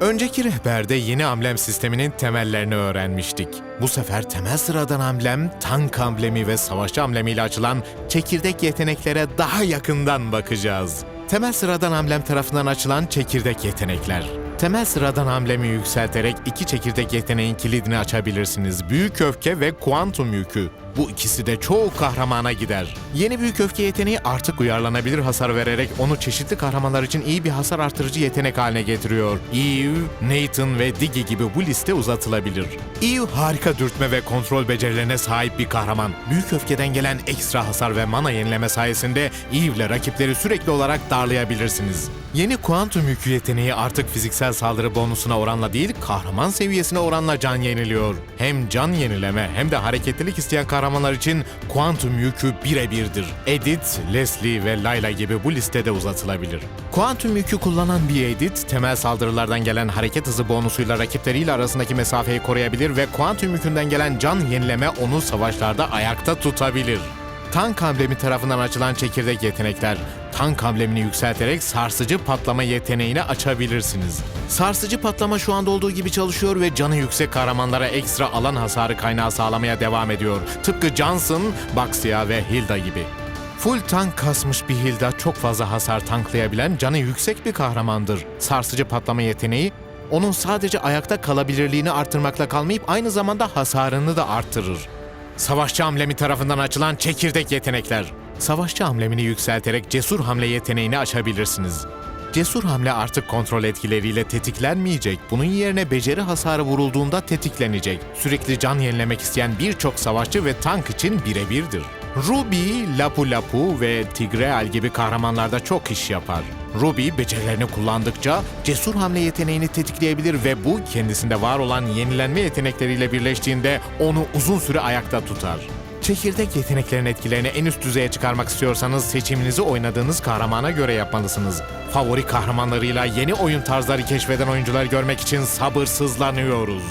Önceki rehberde yeni amblem sisteminin temellerini öğrenmiştik. Bu sefer temel sıradan amblem, tank amblemi ve savaşçı amblemiyle açılan çekirdek yeteneklere daha yakından bakacağız. Temel sıradan amblem tarafından açılan çekirdek yetenekler. Temel sıradan amblemi yükselterek iki çekirdek yeteneğin kilidini açabilirsiniz. Büyük öfke ve kuantum yükü. Bu ikisi de çoğu kahramana gider. Yeni büyük öfke yeteneği artık uyarlanabilir hasar vererek onu çeşitli kahramanlar için iyi bir hasar artırıcı yetenek haline getiriyor. Eve, Nathan ve Diggy gibi bu liste uzatılabilir. Eve harika dürtme ve kontrol becerilerine sahip bir kahraman. Büyük öfkeden gelen ekstra hasar ve mana yenileme sayesinde Eve ile rakipleri sürekli olarak darlayabilirsiniz. Yeni kuantum yükü yeteneği artık fiziksel saldırı bonusuna oranla değil, kahraman seviyesine oranla can yeniliyor. Hem can yenileme hem de hareketlilik isteyen kahramanlar için kuantum yükü birebirdir. Edith, Leslie ve Layla gibi bu listede uzatılabilir. Kuantum yükü kullanan bir Edith, temel saldırılardan gelen hareket hızı bonusuyla rakipleriyle arasındaki mesafeyi koruyabilir ve kuantum yükünden gelen can yenileme onu savaşlarda ayakta tutabilir. Tank amblemi tarafından açılan çekirdek yetenekler. Tank amblemini yükselterek sarsıcı patlama yeteneğini açabilirsiniz. Sarsıcı patlama şu anda olduğu gibi çalışıyor ve canı yüksek kahramanlara ekstra alan hasarı kaynağı sağlamaya devam ediyor. Tıpkı Johnson, Baxia ve Hilda gibi. Full tank kasmış bir Hilda çok fazla hasar tanklayabilen canı yüksek bir kahramandır. Sarsıcı patlama yeteneği onun sadece ayakta kalabilirliğini artırmakla kalmayıp aynı zamanda hasarını da artırır. Savaşçı amblemi tarafından açılan çekirdek yetenekler. Savaşçı amblemini yükselterek cesur hamle yeteneğini açabilirsiniz. Cesur hamle artık kontrol etkileriyle tetiklenmeyecek. Bunun yerine beceri hasarı vurulduğunda tetiklenecek. Sürekli can yenilemek isteyen birçok savaşçı ve tank için birebirdir. Ruby, Lapu Lapu ve Tigreal gibi kahramanlarda çok iş yapar. Ruby becerilerini kullandıkça cesur hamle yeteneğini tetikleyebilir ve bu kendisinde var olan yenilenme yetenekleriyle birleştiğinde onu uzun süre ayakta tutar. Çekirdek yeteneklerin etkilerini en üst düzeye çıkarmak istiyorsanız seçiminizi oynadığınız kahramana göre yapmalısınız. Favori kahramanlarıyla yeni oyun tarzları keşfeden oyuncuları görmek için sabırsızlanıyoruz.